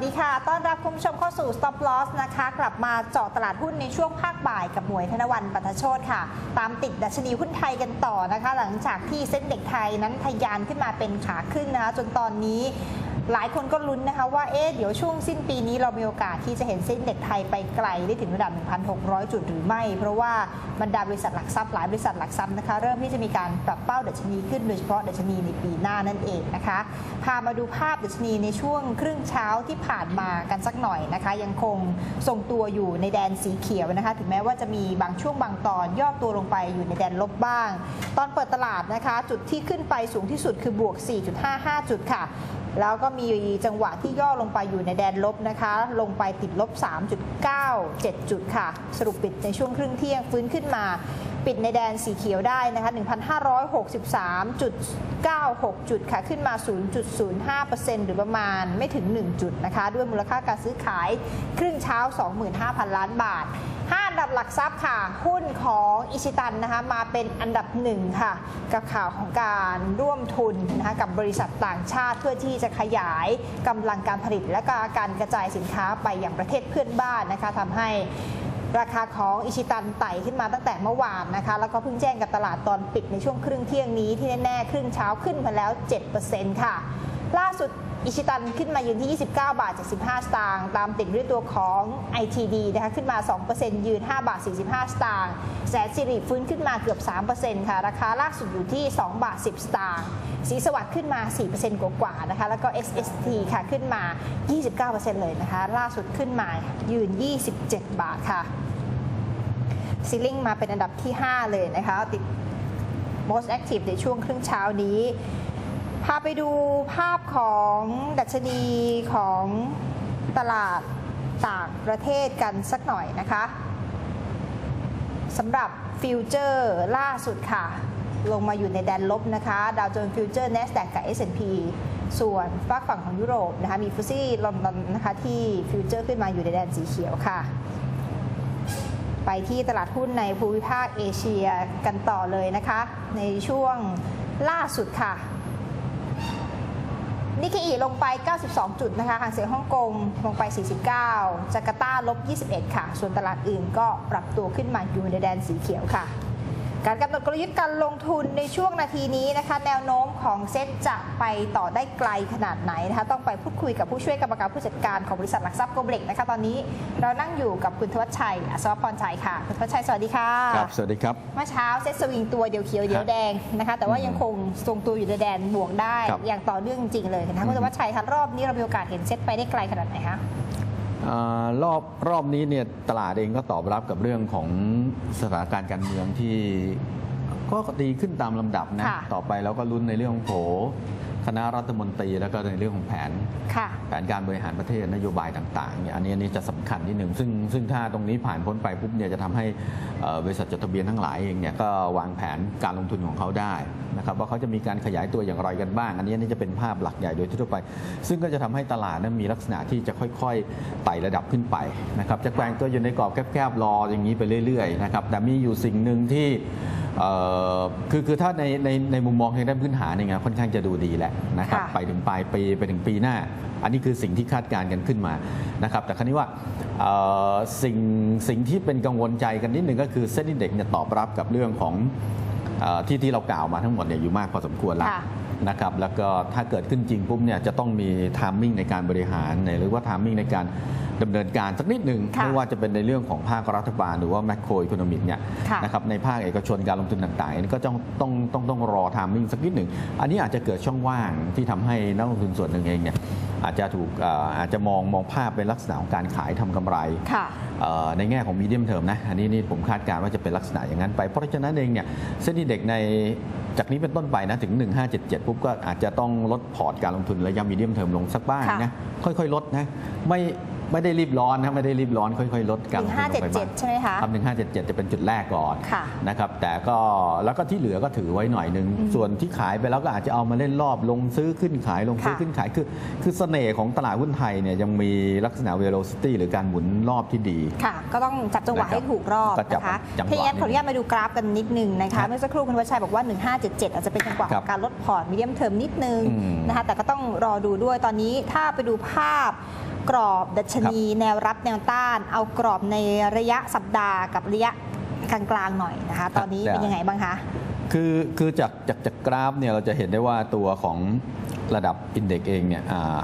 สวัสดีค่ะ ต้อนรับคุณผู้ชมเข้าสู่ Stop Loss นะคะ กลับมาเจาะตลาดหุ้นในช่วงภาคบ่ายกับหมวยธนวันปัทโชตค่ะ ตามติดดัชนีหุ้นไทยกันต่อนะคะ หลังจากที่เส้นเด็กไทยนั้นทะยานขึ้นมาเป็นขาขึ้นนะคะจนตอนนี้ หลายคนก็ลุ้นนะคะว่าเอ๊ะเดี๋ยวช่วงสิ้นปีนี้เรามีโอกาสที่จะเห็นเส้นเด็กไทยไปไกลได้ถึงระดับ 1,600 จุดหรือไม่ เพราะว่าบรรดาบริษัทหลักทรัพย์หลายบริษัทหลักทรัพย์นะคะเริ่มที่จะมีการปรับเป้าดัชนีขึ้นโดยเฉพาะดัชนีในปีหน้านั่นเองนะคะพามาดูภาพดัชนีในช่วงครึ่งเช้าที่ผ่านมากันสักหน่อยนะคะ ยังคงทรงตัวอยู่ในแดนสีเขียวนะคะ ถึงแม้ว่าจะมีบางช่วงบางตอนย่อตัวลงไปอยู่ในแดนลบบ้าง ตอนเปิดตลาดนะคะ จุดที่ขึ้นไปสูงที่สุดคือบวก 4.55 จุดค่ะ แล้วก็มีจังหวะที่ย่อลงไปอยู่ในแดนลบนะคะ ลงไปติดลบ 3.97 จุดค่ะ สรุปปิดในช่วงครึ่งเที่ยงฟื้นขึ้นมา ปิดในแดนสีเขียวได้นะคะ 1,563.96 จุดค่ะ ขึ้นมา 0.05%หรือประมาณไม่ถึง 1 จุดนะคะ ด้วยมูลค่าการซื้อขายครึ่งเช้า 25,000 ล้านบาท 5 อันดับหลักทรัพย์ค่ะ หุ้นของอิชิตันนะคะมาเป็นอันดับหนึ่งค่ะ กับข่าวของการร่วมทุนนะคะกับบริษัทต่างชาติเพื่อที่จะขยายกำลังการผลิต และก็การกระจายสินค้าไปยังประเทศเพื่อนบ้านนะคะทำให้ราคาของอิชิตันไต่ขึ้นมาตั้งแต่เมื่อวานนะคะ แล้วก็เพิ่งแจ้งกับตลาดตอนปิดในช่วงครึ่งเที่ยงนี้ที่แน่ๆครึ่งเช้าขึ้นมาแล้ว 7%ค่ะ ล่าสุด อิชิตันขึ้นมายืนที่ 29 บาทจาก15สตางค์ตามติดด้วยตัวของ ITD นะคะขึ้นมา 2%ยืน 5 บาท 45 สตางค์แสนสิริฟื้นขึ้นมาเกือบ 3%ค่ะ ราคาล่าสุดอยู่ที่ 2 บาท 10 สตางค์สีสวัสดิ์ขึ้นมา 4%กว่าๆนะคะ แล้วก็ XST ค่ะขึ้นมา 29%เลยนะคะ ล่าสุดขึ้นมายืน 27 บาทค่ะซีลิงมาเป็นอันดับที่ 5 เลยนะคะ ติด most active ในช่วงครึ่งเช้านี้ พาไปดูภาพ ของดัชนีของตลาดต่างประเทศกันสักหน่อยนะคะสำหรับฟิวเจอร์ล่าสุดค่ะ ลงมาอยู่ในแดนลบนะคะดาวโจนส์ฟิวเจอร์ NASDAQ กับ S&P ส่วนฝากฝั่งของยุโรปนะคะมีฟุซี่ลอนดอนนะคะที่ฟิวเจอร์ขึ้นมาอยู่ในแดนสีเขียวค่ะ ไปที่ตลาดหุ้นในภูมิภาคเอเชียกันต่อเลยนะคะ ในช่วงล่าสุดค่ะ นิกเกอีลงไป 92 จุดนะคะหางเสียงฮ่องกงลงไป 49จาการ์ตาลบ 21 ค่ะ ส่วนตลาดอื่นก็ปรับตัวขึ้นมาอยู่ในแดนสีเขียวค่ะ การกำหนดกลยุทธ์การลงทุนในช่วงนาทีนี้นะคะ แนวโน้มของเซ็ตจะไปต่อได้ไกลขนาดไหนนะคะ ต้องไปพูดคุยกับผู้ช่วยกรรมการผู้จัดการของบริษัทหลักทรัพย์โกลเบล็กนะคะ ตอนนี้เรานั่งอยู่กับคุณทวัชชัยอัศวพรชัยค่ะ คุณทวัชชัยสวัสดีค่ะครับสวัสดีครับเมื่อเช้าเซ็ตสวิงตัวเดียวเขียวเดียวแดงนะคะ แต่ว่ายังคงทรงตัวอยู่ในแดนบวกได้ครับอย่างต่อเนื่องจริงๆเลยนะคะคุณธวัชชัยคะรอบนี้เรามีโอกาสเห็นเซ็ตไปได้ไกลขนาดไหนคะอา รอบรอบนี้เนี่ยตลาดเองก็ตอบรับกับเรื่องของสถานการณ์การเมืองที่ก็ดีขึ้นตามลำดับนะ ค่ะ ต่อไปเราก็ลุ้นในเรื่องของโผ คณะรัฐมนตรีแล้วก็ในเรื่องของแผนค่ะแผนการบริหารประเทศนโยบายต่างๆเนี่ยอันนี้อันนี้จะสำคัญนิดหนึ่งซึ่งซึ่งถ้าตรงนี้ผ่านพ้นไปปุ๊บเนี่ยจะทำให้เอ่อบริษัทจดทะเบียนทั้งหลายเองเนี่ยก็วางแผนการลงทุนของเขาได้นะครับว่าเขาจะมีการขยายตัวอย่างไรกันบ้าง อันนี้อันนี้จะเป็นภาพหลักใหญ่โดยทั่วไป ซึ่งก็จะทำให้ตลาดนั้นมีลักษณะที่จะค่อยๆไต่ระดับขึ้นไปนะครับจะแกว่งตัวอยู่ในกรอบแคบๆรออย่างนี้ไปเรื่อยๆนะครับแต่มีอยู่สิ่งหนึ่งที่เอ่อ คือคือถ้าในในในมุมมองทางด้านพื้นฐานเนี่ยค่อนข้างจะดูดีแหละนะครับค่ะไปถึงปลายปีไปถึงปีหน้า อันนี้คือสิ่งที่คาดการณ์กันขึ้นมานะครับแต่ครั้นี้ว่าเอ่อสิ่งสิ่งที่เป็นกังวลใจกันนิดหนึ่งก็คือเส้นอินเด็กซ์เนี่ยตอบรับกับเรื่องของเออที่ที่เรากล่าวมาทั้งหมดเนี่ยอยู่มากพอสมควรแล้ว ค่ะ นะครับแล้วก็ถ้าเกิดขึ้นจริงปุ๊บเนี่ยจะต้องมีทามมิ่งในการบริหารหรือว่าทามมิ่งในการดำเนินการสักนิดหนึ่งค่ะไม่ว่าจะเป็นในเรื่องของภาครัฐบาลหรือว่าแมคโครอิคโนมิกเนี่ยค่ะนะครับในภาคเอกชนการลงทุนต่างๆอันนี้ก็ต้องต้องต้องต้องรอทามมิ่งสักนิดหนึ่งอันนี้อาจจะเกิดช่องว่างที่ทำให้นักลงทุนส่วนหนึ่งเองเนี่ยอาจจะถูกเอ่ออาจจะมองมองภาพเป็นลักษณะของการขายทำกำไรค่ะเอ่อในแง่ของมีเดียมเทอมนะอันนี้นี่ผมคาดการณ์ว่าจะเป็นลักษณะอย่างนั้นไปเพราะฉะนั้นเองเนี่ยเส้นที่เด็กในจากนี้เป็นต้นไปนะถึง 1577ปุ๊บก็อาจจะต้องลดพอร์ตการลงทุนระยะมีเดียมเทอมลงสักบ้างค่ะนะค่อยๆลดนะไม่ ไม่ได้รีบร้อนนะไม่ได้รีบร้อนค่อยๆ ลดการลงทุนลงไปบ้าง1577ใช่ไหมคะครับ1577จะเป็นจุดแรกก่อนค่ะนะครับแต่ก็แล้วก็ที่เหลือก็ถือไว้หน่อยหนึ่งส่วนที่ขายไปแล้วก็อาจจะเอามาเล่นรอบลงซื้อขึ้นขายลงซื้อค่ะขึ้นขายคือ คือเสน่ห์ของตลาดหุ้นไทยเนี่ยยังมีลักษณะ velocity หรือการหมุนรอบที่ดีค่ะก็ต้องจับจังหวะนะครับให้ถูกรอบก็จับนะคะจังหวะถ้าอย่างนั้นขออนุญาตมาดูกราฟกันนิดนึงนะครัคะบเมื่อสักครู่คุณวัชชัยบอกว่า 1577 อาจจะเป็นจังหวะคขรัอบงการลดพอร์ตมีเดียมเทอมนิดนึงอืมนะคะแต่ก็ต้องรอดูด้วยตอนนี้ถ้าไปดูภาพ กรอบดัชนี แนวรับแนวต้าน เอากรอบในระยะสัปดาห์กับระยะกลางๆหน่อยนะคะ ตอนนี้ได้เป็นยังไงบ้างคะคือคือจากจากจากกราฟเนี่ยเราจะเห็นได้ว่าตัวของระดับอินเด็กเองเนี่ยอ่า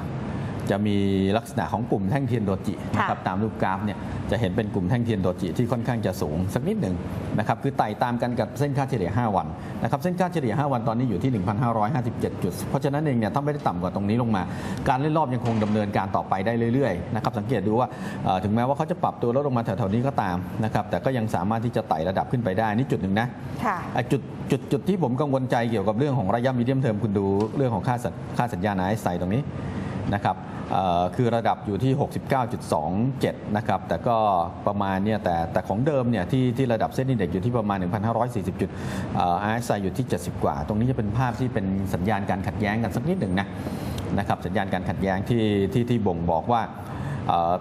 จะมีลักษณะของกลุ่มแท่งเทียนโดจินะครับตามรูปกราฟเนี่ยจะเห็นเป็นกลุ่มแท่งเทียนโดจิที่ค่อนข้างจะสูงสักนิดหนึ่งนะครับคือไต่ตามกันกับเส้นค่าเฉลี่ย 5 วันนะครับเส้นค่าเฉลี่ย 5 วันตอนนี้อยู่ที่ 1,557 จุด เพราะฉะนั้นเองเนี่ยถ้าไม่ได้ต่ำกว่าตรงนี้ลงมา การเล่นรอบยังคงดำเนินการต่อไปได้เรื่อยๆนะครับสังเกตดูว่าเอ่อถึงแม้ว่าเขาจะปรับตัวลดลงมาแถวๆนี้ก็ตามนะครับแต่ก็ยังสามารถที่จะไต่ระดับขึ้นไปได้นี่จุดหนึ่งนะค่ะอะจุดจุดจุดที่ผมกังวลใจเกี่ยวกับเรื่องของระยะมีเดียมเทอมคุณดูเรื่องของค่าสัญค่าสัญญาณไอซ์ไซตรงนี้ นะครับเอ่อคือระดับอยู่ที่ 69.27 นะครับ แต่ก็ประมาณเนี่ยแต่แต่ของเดิมเนี่ยที่ที่ระดับเส้นอินเด็กซ์อยู่ที่ประมาณ 1,540 จุดไอซ์ไซอยู่ที่ 70 กว่า ตรงนี้จะเป็นภาพที่เป็นสัญญาณการขัดแย้งกันสักนิดหนึ่งนะนะครับสัญญาณการขัดแย้งที่ที่ที่บ่งบอกว่าเอ่อ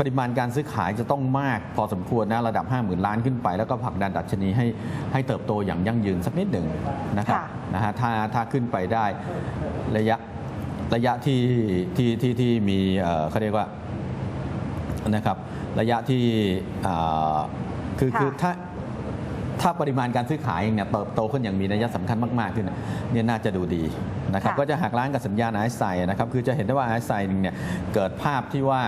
ปริมาณการซื้อขายจะต้องมากพอสมควรนะระดับ 50,000 ล้านขึ้นไป แล้วก็ผลักดันดัชนีให้ให้เติบโตอย่างยั่งยืนสักนิดหนึ่งนะครับค่ะนะฮะถ้าถ้าขึ้นไปได้ระยะ ระยะที่ที่ที่ที่มีเอ่อเขาเรียกว่านะครับระยะที่เอ่อคือค่ะคือถ้าถ้าปริมาณการซื้อขายเองเนี่ยเติบโตขึ้นอย่างมีนัยสำคัญมาก ๆ ขึ้นเนี่ยน่าจะดูดีนะครับค่ะก็จะหักล้างกับสัญญาณไอซ์ไซนะครับคือจะเห็นได้ว่าไอซ์ไซเนี่ยเกิดภาพที่ว่า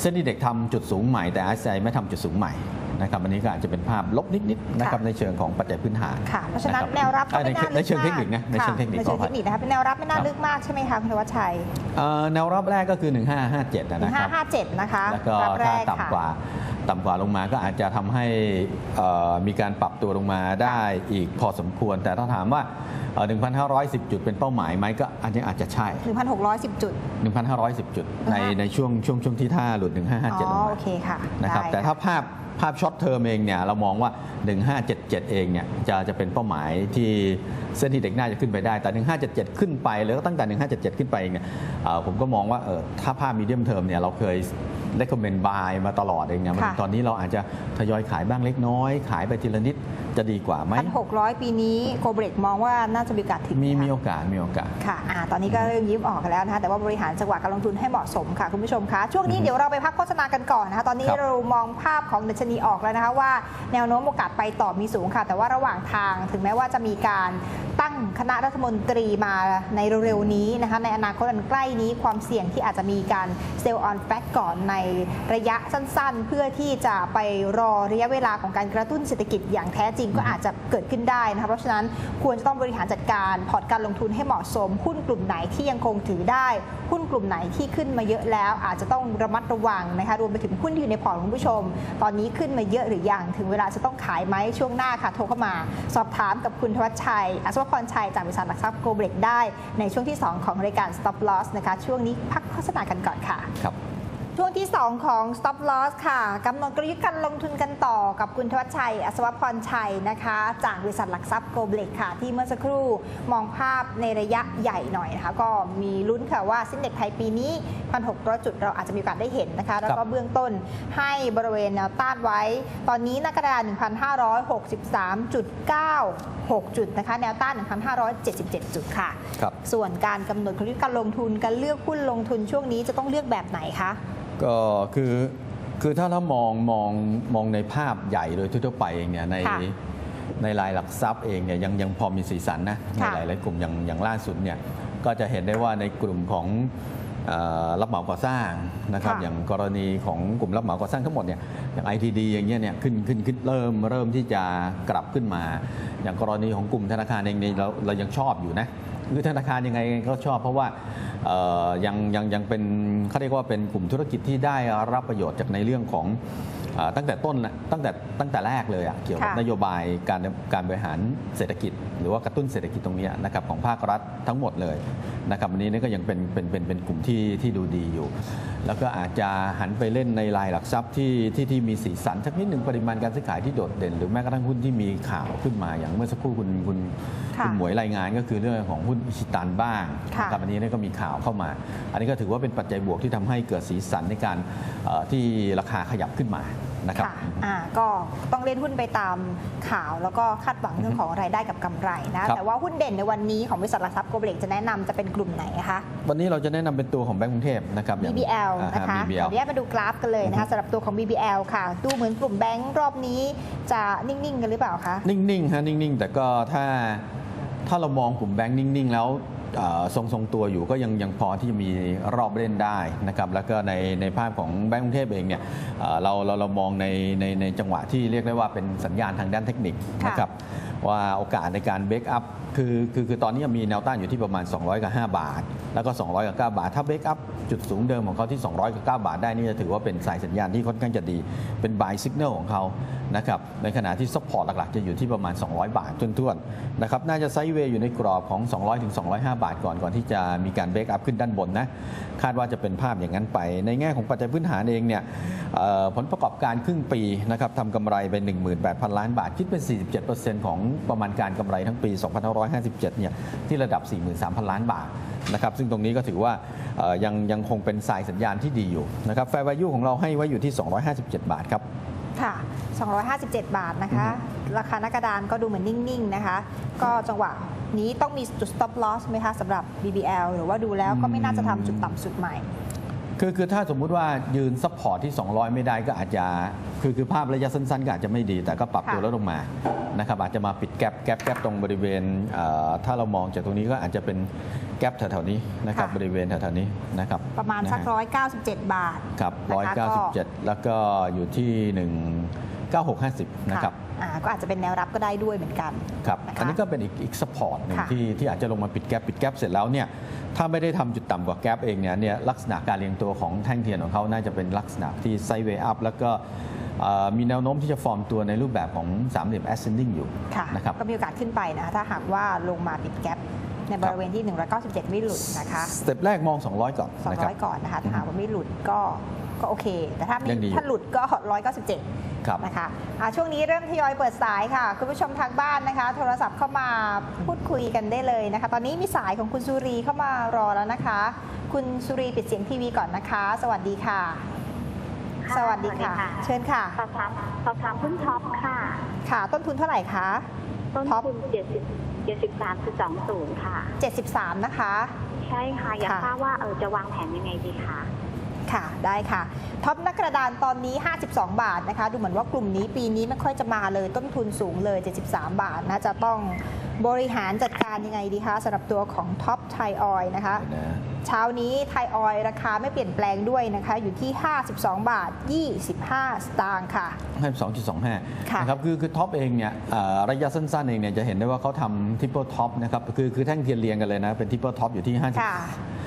เส้นที่เด็กทำจุดสูงใหม่แต่ไอซ์ไซไม่ทำจุดสูงใหม่ นะครับอันนี้ก็อาจจะเป็นภาพลบนิดๆนะครับค่ะในเชิงของปัจจัยพื้นฐานค่ะเพราะฉะนั้นคบแนวรับก็อ่าในไม่น่าลึกมากในเชิงเทคนิคนะในเชิงเทคนิคในขอเชิงอเทภัยคนิคนะคะเป็นแนวรับไม่น่าครับลึกมากใช่ไหมคะคุณธวัชชัยเอ่อแนวรับแรกก็คือ 1557นะนะครับ1557นะคะแล้วก็รับแรถ้ากต่ำกว่าต่ำกว่าลงมาก็อาจจะทำให้เอ่อมีการปรับตัวลงมาได้อีกพอสมควร แต่ถ้าถามว่าเอ่อ1,510 จุดเป็นเป้าหมายไหมก็อันนี้อาจจะใช่ 1,610 จุด 1,510 จุดในอ่าฮะในช่วงช่วงช่วงที่ท่าหลุด 1557อ๋ลงอมาโอเคค่ะนะครับได้แต่ถ้าภาพ ภาพช็อตเทอมเองเนี่ยเรามองว่า1577 เองเนี่ยจะจะเป็นเป้าหมายที่เส้นที่เด็กน่าจะขึ้นไปได้ แต่ 1577 ขึ้นไปแล้วก็ตั้งแต่ 1577 ขึ้นไปเองเนี่ยเอ่อผมก็มองว่าเออถ้าภาพมีเดียมเทอมเนี่ยเราเคย recommend buy มาตลอดเองเนี่ยมันค่ะตอนนี้เราอาจจะทยอยขายบ้างเล็กน้อย ขายไปทีละนิดจะดีกว่าไหม1,600ปีนี้โกเบรกมองว่าน่าจะมีโอกาสถึงมีไหคะมีโอกาสมีโอกาสค่ะอ่าตอนนี้ก็เริ่มยิ้มออกกันแล้วนะคะแต่ว่าบริหารจังหวะการลงทุนให้เหมาะสมค่ะคุณผู้ชมคะช่วงนี้อือฮึเดี๋ยวเราไปพักโฆษณากันก่อนนะคะตอนนี้ครับเรามองภาพของดัชนีออกแล้วนะคะว่าแนวโน้มโอกาสไปต่อมีสูงค่ะ แต่ว่าระหว่างทางถึงแม้ว่าจะมีการ ตั้งคณะรัฐมนตรีมาในเร็วๆนี้นะคะในอนาคตอันใกล้นี้ความเสี่ยงที่อาจจะมีการเซลล์ออนแฟกก่อนในระยะสั้นๆ เพื่อที่จะไปรอระยะเวลาของการกระตุ้นเศรษฐกิจอย่างแท้จริงก็อาจจะเกิดขึ้นได้นะคะเพราะฉะนั้นควรจะต้องบริหารจัดการพอร์ตการลงทุนให้เหมาะสม หุ้นกลุ่มไหนที่ยังคงถือได้ หุ้นกลุ่มไหนที่ขึ้นมาเยอะแล้ว อาจจะต้องระมัดระวังนะคะรวมไปถึงหุ้นที่อยู่ในพอร์ตของคุณผู้ชม ตอนนี้ขึ้นมาเยอะหรือยังถึงเวลาจะต้องขายไหมช่วงหน้าค่ะโทรเข้ามา สอบถามกับคุณธวัชชัยอัศวพรชัยจากบริษัทหลักทรัพย์โกลเบรกได้ในช่วงที่ 2 ของรายการ Stop Loss นะคะ ช่วงนี้พักโฆษณากันก่อนค่ะครับ ช่วงที่ 2 ของ Stop Loss ค่ะกำหนดกลยุทธ์การลงทุนกันต่อกับคุณทวัชชัย อัศวพรชัยนะคะ จากบริษัทหลักทรัพย์โกลเบกค่ะ ที่เมื่อสักครู่มองภาพในระยะใหญ่หน่อยนะคะ ก็มีลุ้นค่ะว่าสิ้นเด็กไทยปีนี้ 1,600 จุดเราอาจจะมีโอกาสได้เห็นนะคะ แล้วก็เบื้องต้นให้บริเวณแนวต้านไว้ ตอนนี้หน้ากระดาน1,563.96 จุดนะคะ แนวต้าน 1,577 จุดค่ะครับส่วนการกำหนดกลยุทธ์การลงทุนการเลือกหุ้นลงทุนช่วงนี้จะต้องเลือกแบบไหนคะ ก็คือคือถ้าเรามองมองมองในภาพใหญ่โดยทั่วๆไปเองเนี่ยในค่ะในรายหลักทรัพย์เองเนี่ยยังยังพอมีสีสันนะในค่ะหลายๆกลุ่มอย่างอย่างล่าสุดเนี่ยก็จะเห็นได้ว่าในกลุ่มของเอ่อรับเหมาก่อสร้างนะครับค่ะอย่างกรณีของกลุ่มรับเหมาก่อสร้างทั้งหมดเนี่ยอย่าง ITD อย่างเงี้ยเนี่ยขึ้นขึ้นขึ้นเริ่มเริ่มที่จะกลับขึ้นมา อย่างกรณีของกลุ่มธนาคารเองเนี่ยเราเรายังชอบอยู่นะ คือธนาคารยังไงก็ชอบ เพราะว่าเอ่อยังยังยังเป็นเขาเรียกว่าเป็นกลุ่มธุรกิจที่ได้รับประโยชน์จากในเรื่องของเอ่อตั้งแต่ต้นนะตั้งแต่ตั้งแต่แรกเลยอะเกี่ยวกับค่ะนโยบายการการบริหารเศรษฐกิจ หรือว่ากระตุ้นเศรษฐกิจตรงเนี้ยนะครับของภาครัฐทั้งหมดเลยนะครับอันนี้นี่ก็ยังเป็นเป็นเป็นเป็นกลุ่มที่ที่ดูดีอยู่ แล้วก็อาจจะหันไปเล่นในรายหลักทรัพย์ที่ที่ที่มีสีสันสักนิดหนึ่งปริมาณการซื้อขายที่โดดเด่น หรือแม้กระทั่งหุ้นที่มีข่าวขึ้นมาอย่างเมื่อสักครู่คุณคุณค่ะคุณหมวยรายงานก็คือเรื่องของหุ้นอิชิตันบ้างค่ะนะครับอันนี้นี่ก็มีข่าวเข้ามา อันนี้ก็ถือว่าเป็นปัจจัยบวกที่ทำให้เกิดสีสันในการเอ่อที่ราคาขยับขึ้นมานะครับค่ะอ่าก็ต้องเล่นหุ้นไปตามข่าวแล้วก็คาดหวังเรื่องของรายได้กับกำไรนะครับแต่ว่าหุ้นเด่นในวันนี้ของบริษัทหลักทรัพย์โกลบอลจะแนะนำจะเป็นกลุ่มไหนคะ วันนี้เราจะแนะนำเป็นตัวของแบงก์กรุงเทพนะครับอย่าง BBL อ่านะคะฮะ BBL เดี๋ยวมาดูกราฟกันเลยนะคะสำหรับตัวของ BBL ค่ะ ดูเหมือนกลุ่มแบงก์รอบนี้จะนิ่งๆกันหรือเปล่าคะ นิ่งๆฮะนิ่งๆ แต่ก็ถ้าถ้าเรามองกลุ่มแบงค์นิ่งๆ แล้ว เอ่อทรงๆตัวอยู่ก็ยังยังพอที่จะมีรอบเล่นได้นะครับแล้วก็ในในภาพของแบงก์กรุงเทพเองเนี่ยเอ่อเราเราเรามองในในในจังหวะที่เรียกได้ว่าเป็นสัญญาณทางด้านเทคนิคค่ะนะครับว่าโอกาสในการเบรกอัพคือคือคือตอนนี้มีแนวต้านอยู่ที่ประมาณ 200กับ5บาท แล้วก็ 200กับ9บาท ถ้าเบรกอัพจุดสูงเดิมของเขาที่ 200กับ9บาทได้นี่จะถือว่าเป็นสายสัญญาณที่ค่อนข้างจะดีเป็น buy signal ของเขา นะครับในขณะที่ support หลักๆ จะอยู่ที่ประมาณ 200 บาทท้วนๆนะครับน่าจะไซด์เวย์อยู่ในกรอบของ 200ถึง205 บาทก่อนก่อนที่จะมีการเบรกอัพขึ้นด้านบนนะคาดว่าจะเป็นภาพอย่างนั้นไป ในแง่ของปัจจัยพื้นฐานเองเนี่ยผลประกอบการครึ่งปีนะครับทำกำไรไป 18,000 ล้านบาท คิดเป็น 47%ของประมาณการกำไรทั้งปี 2557 เนี่ยที่ระดับ 43,000 ล้านบาทนะครับซึ่งตรงนี้ก็ถือว่ายังยังคงเป็นสายสัญญาณที่ดีอยู่นะครับแฟร์วายุของเราให้ไว้อยู่ที่ 257 บาทครับ ค่ะ 257 บาทนะคะ ราคาหนักกระดานก็ดูเหมือนนิ่ง ๆ นะคะ ก็จังหวะนี้ต้องมีจุด stop loss ไหมคะสำหรับ BBL หรือว่าดูแล้วก็ไม่น่าจะทำจุดต่ำสุดใหม่ คือคือถ้าสมมุติว่ายืนซัพพอร์ตที่ 200 ไม่ได้ก็อาจจะคือคือภาพระยะสั้นๆ ก็อาจจะไม่ดี แต่ก็ปรับตัวค่ะลดลงมานะครับอาจจะมาปิดแกลบแกลบแกลบตรงบริเวณเอ่อถ้าเรามองจากตรงนี้ก็อาจจะเป็นแกลบแถวๆนี้นะครับบริเวณแถวๆนี้นะครับประมาณสักนะฮะ197 บาทครับนะคะก็197 แล้วก็อยู่ที่ 19650 นะครับอ่า ก็อาจจะเป็นแนวรับก็ได้ด้วยเหมือนกันครับนะคะอันนี้ก็เป็นอีกอีกสปอร์ตหนึ่งค่ะที่ที่อาจจะลงมาปิดแกลบปิดแกลบเสร็จแล้วเนี่ยถ้าไม่ได้ทำจุดต่ำกว่าแกลบเองเนี่ยเนี่ยลักษณะการเรียงตัวของแท่งเทียนของเขาน่าจะเป็นลักษณะที่ไซด์เวย์อัพแล้วก็เอ่อมีแนวโน้มที่จะฟอร์มตัวในรูปแบบของสามเหลี่ยม ascending อยู่ค่ะนะครับก็มีโอกาสขึ้นไปนะถ้าหากว่าลงมาปิดแกปในบริเวณที่ 197 ไม่หลุดนะคะสเต็ปแรกมอง 200 ก่อนนะครับ200 ก่อนนะคะถ้าหากว่าไม่หลุดก็ก็โอเค แต่ถ้าไม่ยังดีอยู่ถ้าหลุดก็ 197 ครับนะคะอ่าช่วงนี้เริ่มทยอยเปิดสายค่ะ คุณผู้ชมทางบ้านนะคะ โทรศัพท์เข้ามาพูดคุยกันได้เลยนะคะ ตอนนี้มีสายของคุณสุรีเข้ามารอแล้วนะคะ คุณสุรีปิดเสียงทีวีก่อนนะคะ สวัสดีค่ะค่ะสวัสดีค่ะสวัสดีค่ะ เชิญค่ะสอบถามสอบถามหุ้นท็อปค่ะ ค่ะ ต้นทุนเท่าไหร่คะต้นท็อปทุน70 73.20ค่ะ73นะคะ ใช่ค่ะอยากค่ะทราบว่าเออจะวางแผนยังไงดีคะ ค่ะ ได้ค่ะ ท็อปนักกระดานตอนนี้ 52 บาทนะคะ ดูเหมือนว่ากลุ่มนี้ปีนี้ไม่ค่อยจะมาเลย ต้นทุนสูงเลย 73 บาทนะ จะต้องบริหารจัดการยังไงดีคะสำหรับตัวของท็อปไทยออยนะคะนะเช้านี้ไทยออยราคาไม่เปลี่ยนแปลงด้วยนะคะ อยู่ที่ 52 บาท 25 สตางค์ค่ะให้ค่ะ2.25 นะครับ คือคือท็อปเองเนี่ยเอ่อระยะสั้นๆเองเนี่ยจะเห็นได้ว่าเขาทำทริปเปิลท็อปนะครับ คือคือแท่งเทียนเรียงกันเลยนะ เป็นทริปเปิลท็อปอยู่ที่ 50ค่ะเอ่อ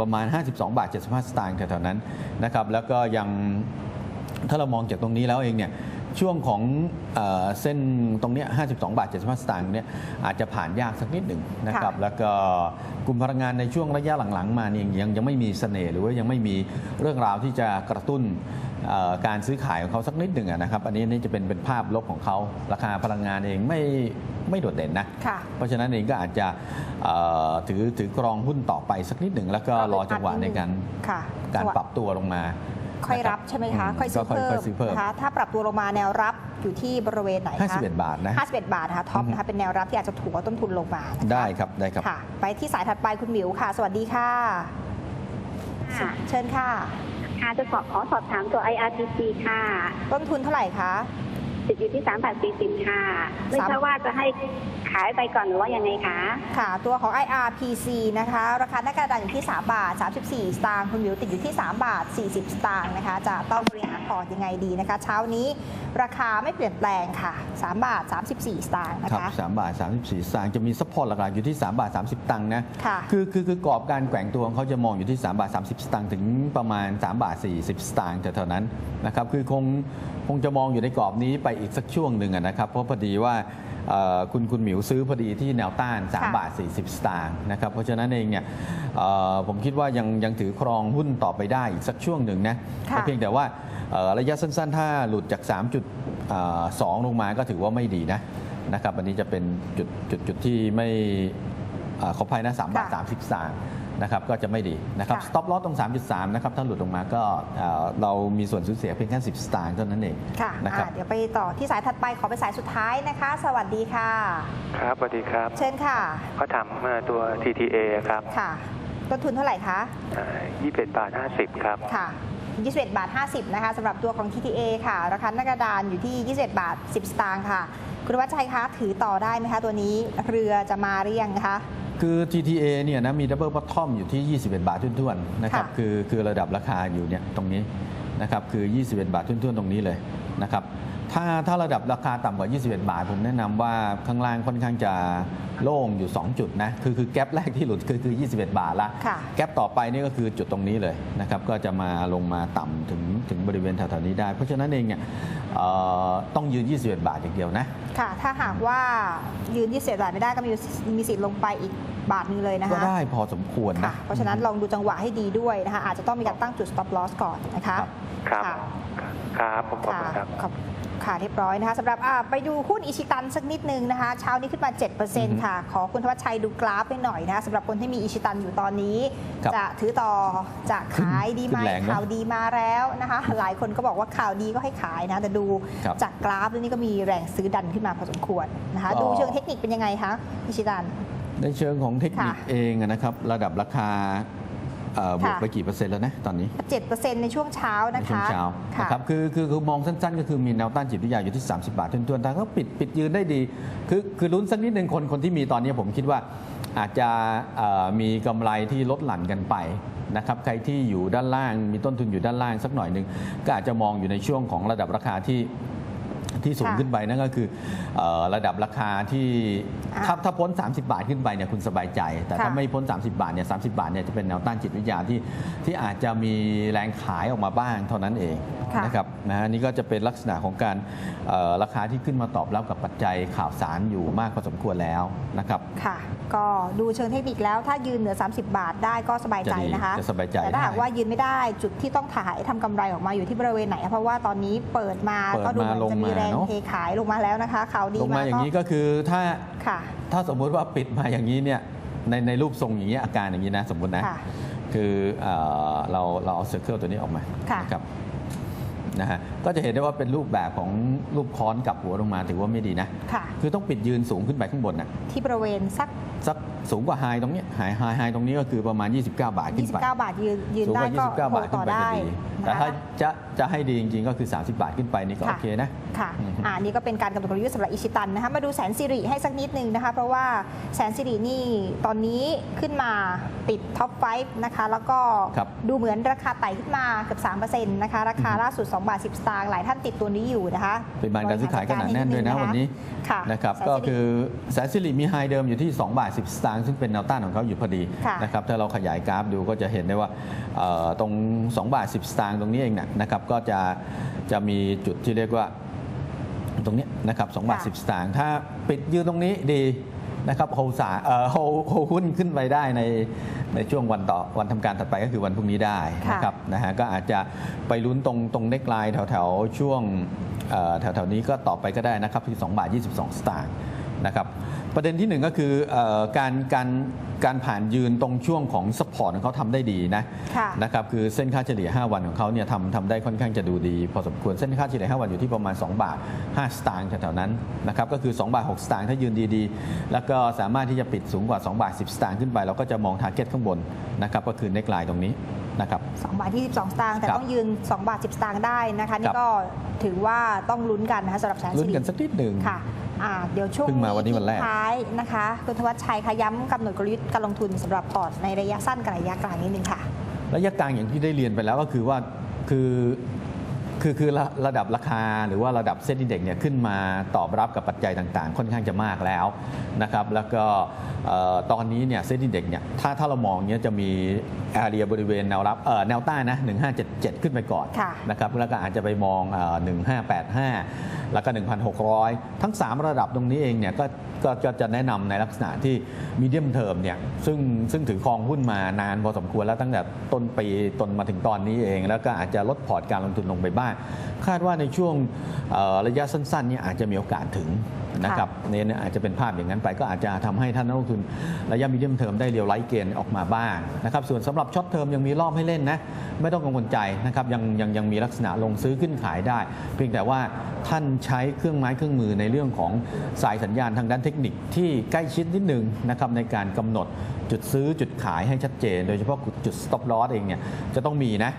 ประมาณ 52 บาท 75 สตางค์แถวๆนั้นนะครับแล้วก็ยังถ้าเรามองจากตรงนี้แล้วเองเนี่ยช่วงของเออเส้นตรงเนี้ย52 บาท 75 สตางค์เนี่ยอาจจะผ่านยากสักนิดหนึ่งนะครับค่ะแล้วก็กลุ่มพลังงานในช่วงระยะหลังๆ มาเนี่ยยังยังไม่มีเสน่ห์หรือว่ายังไม่มีเรื่องราวที่จะกระตุ้นเอ่อ การซื้อขายของเขาสักนิดหนึ่งอะนะครับ อันนี้นี่จะเป็นเป็นภาพลบของเขาราคาพลังงานเองไม่ไม่โดดเด่นนะค่ะเพราะฉะนั้นเองก็อาจจะเอ่อถือถือกรองหุ้นต่อไปสักนิดหนึ่ง แล้วก็รอจังหวะในการค่ะการจังหวะปรับตัวลงมา ค่อยนะรับใช่ไหมคะมค่อยซื้อก็เพิ่ค่มอยซื้อเพิ่มนะคะถ้าปรับตัวลงมาแนวรับอยู่ที่บริเวณไหนคะ51 บาทนะ51 บาทนะคะท็อปอือฮึนะคะเป็นแนวรับที่อาจจะถูกกว่าต้นทุนลงมานะคะได้ครับได้ครับค่ะไปที่สายถัดไปคุณหมิวค่ะ สวัสดีค่ะค่ะเชิญค่ะ ค่ะจะขอขอสอบถามตัว IRPC ค่ะ ต้นทุนเท่าไหร่คะ ติดอยู่ที่3บาท40ค่ะ ไม่สามทราบว่าจะให้ขายไปก่อนหรือว่ายังไงคะค่ะ ตัวของ IRPC นะคะ ราคาหน้ากระดานอยู่ที่ 3 บาท 34 สตางค์คุณหมิวติดอยู่ที่ 3 บาท 40 สตางค์นะคะ จะต้องบริหารพอร์ตยังไงดีนะคะ เช้านี้ราคาไม่เปลี่ยนแปลงค่ะ 3 บาท 34 สตางค์นะครัคะบ3บาท 34 สตางค์จะมีซัพพอร์ตหลักๆอยู่ที่ 3 บาท 30 ตังค์นะค่ะคือคือคือกรอบการแกว่งตัวของเขาจะมองอยู่ที่ 3 บาท 30 สตางค์ถึงประมาณ 3 บาท 40 สตางค์แถวๆนั้นนะครับคือคงคงจะมองอยู่ในกรอบนี้ไปอีกสักช่วงหนึ่งอะนะครับเพราะพอดีว่าเอ่อคุณคุณหมิวซื้อพอดีที่แนวต้านค่ะ3บาท 40 สตางค์นะครับเพราะฉะนั้นเองเนี่ยเอ่อผมคิดว่ายังยังถือครองหุ้นต่อไปได้อีกสักช่วงหนึ่งนะค่ะเพียงแต่ว่าเอ่อระยะสั้นๆ ถ้าหลุดจาก 3.2 ลงมาก็ถือว่าไม่ดีนะนะครับอันนี้จะเป็นจุดจุดจุดที่ไม่เอ่อขออภัยนะ3บาทค่ะ30 สตางค์ นะครับก็จะไม่ดีนะครับ ค่ะ stop loss ตรง 3.3 นะครับ ถ้าหลุดลงมาก็เอ่อเรามีส่วนสูญเสียเพียงแค่ 10 สตางค์เท่านั้นเองค่ะนะครับ อ่าเดี๋ยวไปต่อที่สายถัดไปขอเป็นสายสุดท้ายนะคะ สวัสดีค่ะ ครับสวัสดีครับเชิญค่ะเขาถามมาตัว TTA ครับค่ะต้นทุนเท่าไหร่คะ ยี่สิบเอ็ดบาทห้าสิบครับ ค่ะ21บาท 50 นะคะสำหรับตัวของ TTA ค่ะ ราคาหน้ากระดานอยู่ที่ 21 บาท 10 สตางค์ค่ะ คุณวัชชัยคะ ถือต่อได้ไหมคะตัวนี้ เรือจะมาหรือยังคะ คือ TTA เนี่ยนะมีดับเบิล o อ t ทอมอยู่ที่ 21 บาททุ่นๆนะครับค่ะ คือคือระดับราคาอยู่เนี่ยตรงนี้นะครับคือ 21 บาททุ่นๆตรงนี้เลยนะครับ ถ้าถ้าระดับราคาต่ำกว่า 21 บาท ผมแนะนำว่าข้างล่างค่อนข้างจะโล่งอยู่ 2 จุดนะคือคือแกลบแรกที่หลุดคือคือ 21 บาทละค่ะแกลบต่อไปนี่ก็คือจุดตรงนี้เลยนะครับก็จะมาลงมาต่ำถึงถึงบริเวณแถวๆนี้ได้ เพราะฉะนั้นเองเนี่ยเอ่อต้องยืน 21 บาทอย่างเดียวนะค่ะถ้าหากว่ายืน 21 บาทไม่ได้ก็มีมีสิทธิ์ลงไปอีกบาทหนึงเลยนะคะก็ได้พอสมควรค่ะนะเพราะฉะนั้นลองดูจังหวะให้ดีด้วยนะคะอาจจะต้องมีการตั้งจุด stop loss ก่อนนะคะครับค่ะครับผมขอบค่ะคุณครับขอบ ค่ะเรียบร้อยนะคะสำหรับอ่าไปดูหุ้นอิชิตันสักนิดนึงนะคะเช้านี้ขึ้นมา 7%ค่ะ ขอคุณธวัชชัยดูกราฟไปหน่อยนะคะสำหรับคนที่มีอิชิตันอยู่ตอนนี้ครับจะถือต่อจะขายดีไหมขึ้นแรงนะข่าวดีมาแล้วนะคะ หลายคนก็บอกว่าข่าวดีก็ให้ขายนะแต่ดูครับจากกราฟแล้วนี่ก็มีแรงซื้อดันขึ้นมาพอสมควรนะคะก็ดูเชิงเทคนิคเป็นยังไงคะอิชิตันในเชิงของเทคนิคค่ะเองอะนะครับ ระดับราคา เอ่อบวกค่ะ ไปกี่เปอร์เซ็นต์แล้วนะตอนนี้7%ในช่วงเช้าในนะช่วงคะเช้าค่ะ นะครับคือคือคือมองสั้นๆ ก็คือมีแนวต้านจิตวิทยาอยู่ที่ 30 บาททวนๆแต่ก็ปิดปิดยืนได้ดี คือคือลุ้นสักนิดหนึ่งคนคนที่มีตอนนี้ผมคิดว่าอาจจะเอ่อมีกำไรที่ลดหลั่นกันไปนะครับใครที่อยู่ด้านล่างมีต้นทุนอยู่ด้านล่างสักหน่อยหนึ่งก็อาจจะมองอยู่ในช่วงของระดับราคาที่ ที่สูงค่ะขึ้นไปนั่นก็คือเอ่อระดับราคาที่อะถ้าถ้าพ้น 30 บาทขึ้นไปเนี่ยคุณสบายใจ แต่ถ้าค่ะ ไม่พ้น 30 บาทเนี่ย30บาทเนี่ยจะเป็นแนวต้านจิตวิทยาที่ที่อาจจะมีแรงขายออกมาบ้างเท่านั้นเองค่ะนะครับนะฮะนี่ก็จะเป็นลักษณะของการเอ่อราคาที่ขึ้นมาตอบรับกับปัจจัยข่าวสารอยู่มากพอสมควรแล้วนะครับ ค่ะ ก็ดูเชิงเทคนิคแล้วถ้ายืนเหนือ 30 บาทได้ก็สบายใจนะคะ จะดีจะสบายใจแต่ถ้าหากได้ว่ายืนไม่ได้จุดที่ต้องถ่ายทำกำไรออกมาอยู่ที่บริเวณไหน เพราะว่าตอนนี้เปิดมาเปิดก็ดูเหมือนมาลงจะมีมาแรงเนอะเทขายลงมาแล้วนะคะข่าวดีลงมาอย่างนี้ก็คือถ้าค่ะถ้าสมมุติว่าปิดมาอย่างนี้เนี่ยในในรูปทรงอย่างนี้ยอาการอย่างนี้นะสมมตินะค่ะคือเอ่อเราเราเอาเซอร์เคิลตัวนี้ออกมาค่ะนะครับ นะฮะก็จะเห็นได้ว่าเป็นรูปแบบของรูปค้อนกลับหัวลงมาถือว่าไม่ดีนะ ค่ะ คือต้องปิดยืนสูงขึ้นไปข้างบนนะที่บริเวณสัก สักสูงกว่าไฮตรงเนี้ไฮไฮไฮตรงนี้ก็คือประมาณ 29 บาทขึ้น29 ไป บาทยืนยืนสูงได้กว่า ก็29โฮบาทต่ขึ้อนไปได้จะดีนะแต่คะถ้าจะจะให้ดีจริงๆ ก็คือ 30 บาทขึ้นไปนี่ก็ค่ะโอเคนะ ค่ะอืมอ่านี่ก็เป็นการกำหนดกลยุทธ์สำหรับอิชิตันนะคะมาดูแสนสิริให้สักนิดนึงนะคะ เพราะว่าแสนสิรินี่ตอนนี้ขึ้นมาติดท็อป5นะคะ แล้วก็ครับดูเหมือนราคาไต่ขึ้นมาเกือบ3%นะคะ ราคาล่าสุด2บาท 10 สตางค์หลายท่านติดตัวนี้อยู่นะคะเป็นบานการซื้อขายก็หนาแน่นด้วยนะวันนี้ค่ะนะครับแสสิก็คือแสนสิริมีไฮเดิมอยู่ที่ 2 บาท 10 สตางค์ซึ่งเป็นแนวต้านของเขาอยู่พอดีค่ะนะครับถ้าเราขยายกราฟดูก็จะเห็นได้ว่าเอ่อตรง 2 บาท 10 สตางค์ตรงนี้เองนะนะครับก็จะจะมีจุดที่เรียกว่าตรงเนี้ยนะครับ2บาทค่ะ10 สตางค์ถ้าปิดยืนตรงนี้ดี นะครับโฮสาเอ่อโฮโฮหุ้นขึ้นไปได้ในในช่วงวันต่อวันทำการถัดไปก็คือวันพรุ่งนี้ได้ค่ะนะครับนะฮะก็อาจจะไปลุ้นตรงตรงเน็กไลน์แถวแถวๆช่วงเอ่อแถวแถวๆนี้ก็ต่อไปก็ได้นะครับที่2บาท22 สตางค์ นะครับประเด็นที่หนึ่งก็คือเออการการการผ่านยืนตรงช่วงของสปอร์ตของเขาทำได้ดีนะค่ะนะครับคือเส้นค่าเฉลี่ย 5 วันของเขาเนี่ยทำทำได้ค่อนข้างจะดูดี พอสมควรเส้นค่าเฉลี่ย 5 วันอยู่ที่ประมาณ 2 บาท 5 สตางค์แถวๆนั้นนะครับก็คือ 2 บาท 6 สตางค์ถ้ายืนดีๆ แล้วก็สามารถที่จะปิดสูงกว่า 2 บาท 10 สตางค์ขึ้นไป เราก็จะมองทาร์เก็ตข้างบนนะครับก็คือเน็กไลน์ตรงนี้นะครับ2บาท 22 สตางค์แต่ครับต้องยืน 2 บาท 10 สตางค์ได้นะคะคนี่รับก็ถือว่าต้องลุ้นกันนะคะสำหรับแสนลุ้สินริกันสักนิดหนึ่งค่ะ อ่าเดี๋ยวช่วงเพิ่งมาวันนี้วันแรกทิ้งท้ายนะคะคุณธวัชชัยคะย้ำกำหนดกลยุทธ์การลงทุนสำหรับพอร์ตในระยะสั้นกับระยะกลางนิดนึงค่ะ ระยะกลางอย่างที่ได้เรียนไปแล้วก็คือว่าคือคือคือระระดับราคาหรือว่าระดับเซ็นดีเด็กเนี่ยขึ้นมาตอบรับกับปัจจัยต่างๆ ค่อนข้างจะมากแล้วนะครับแล้วก็เอ่อตอนนี้เนี่ยเซ็นดีเด็กเนี่ยถ้าถ้าเรามองเนี่ยจะมีแอเรียบริเวณแนวรับเอ่อแนวต้านนะ 1577 ขึ้นไปก่อนค่ะนะครับแล้วก็อาจจะไปมองเอ่อ1585 แล้วก็ 1,600 ทั้ง 3 ระดับตรงนี้เองเนี่ยก็ก็ก็จะแนะนำในลักษณะที่มีเดียมเทอมเนี่ยซึ่งซึ่งถือครองหุ้นมานานพอสมควรแล้วตั้งแต่ต้นปีต้นมาถึงตอนนี้เอง แล้วก็อาจจะลดพอร์ตการลงทุนลงไปบ้าง คาดว่าในช่วงเอ่อระยะสั้นๆเนี่ยอาจจะมีโอกาสถึงนะครับเนี่ยอาจจะเป็นภาพอย่างนั้นไปก็อาจจะทำให้ท่านนักลงทุนระยะมีเดียมเทอมได้เรียวไลท์เกณฑ์ออกมาบ้างนะครับส่วนสำหรับช็อตเทอมยังมีรอบให้เล่นนะไม่ต้องกังวลใจนะครับยังยังยังมีลักษณะลงซื้อขึ้นขายได้ เพียงแต่ว่าท่านใช้เครื่องไม้เครื่องมือในเรื่องของสายสัญญาณทางด้านเทคนิคที่ใกล้ชิดนิดหนึ่งนะครับในการกำหนดจุดซื้อจุดขายให้ชัดเจน โดยเฉพาะจุด stop loss เองเนี่ยจะต้องมีนะ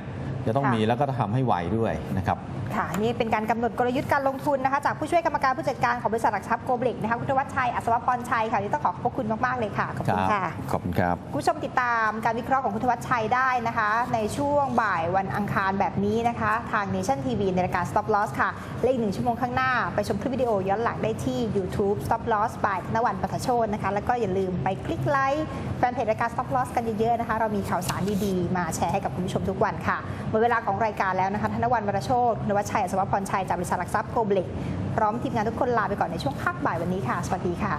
จะต้องค่ะมีแล้วก็ทำให้ไวด้วยนะครับค่ะนี่เป็นการกำหนดกลยุทธ์การลงทุนนะคะจากผู้ช่วยกรรมการผู้จัดการของบริษัทหลักทรัพย์โกลบลิกนะคะคุณธวัชชัยอัศวพรชัยค่ะที่ต้องขอขอบพระคุณมากๆเลยค่ะขอบคุณค่ะขอบคุณครับคุณผู้ชมติดตามการวิเคราะห์ของคุณธวัชชัยได้นะคะ ในช่วงบ่ายวันอังคารแบบนี้นะคะ ทาง Nation TV ในรายการ Stop Loss ค่ะและอีกหนึ่งชั่วโมงข้างหน้า ไปชมคลิปวิดีโอย้อนหลังได้ที่ YouTube Stop Loss by ธนวันปัทโชนนะคะแล้วก็อย่าลืมไปคลิกไลค์แฟนเพจรายการ Stop Loss กันเยอะๆนะคะ เรามีข่าวสารดีๆ มาแชร์ให้กับคุณผู้ชมทุกวันค่ะหมดเวลาของรายการแล้วนะคะธนวันวรโชคุณวัชชัยอัศวพรชัยจากบริษัทหลักทรัพย์โกลบลิกพร้อมทีมงานทุกคนลาไปก่อนในช่วงภาคบ่ายวันนี้ค่ะ สวัสดีค่ะ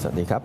สวัสดีครับ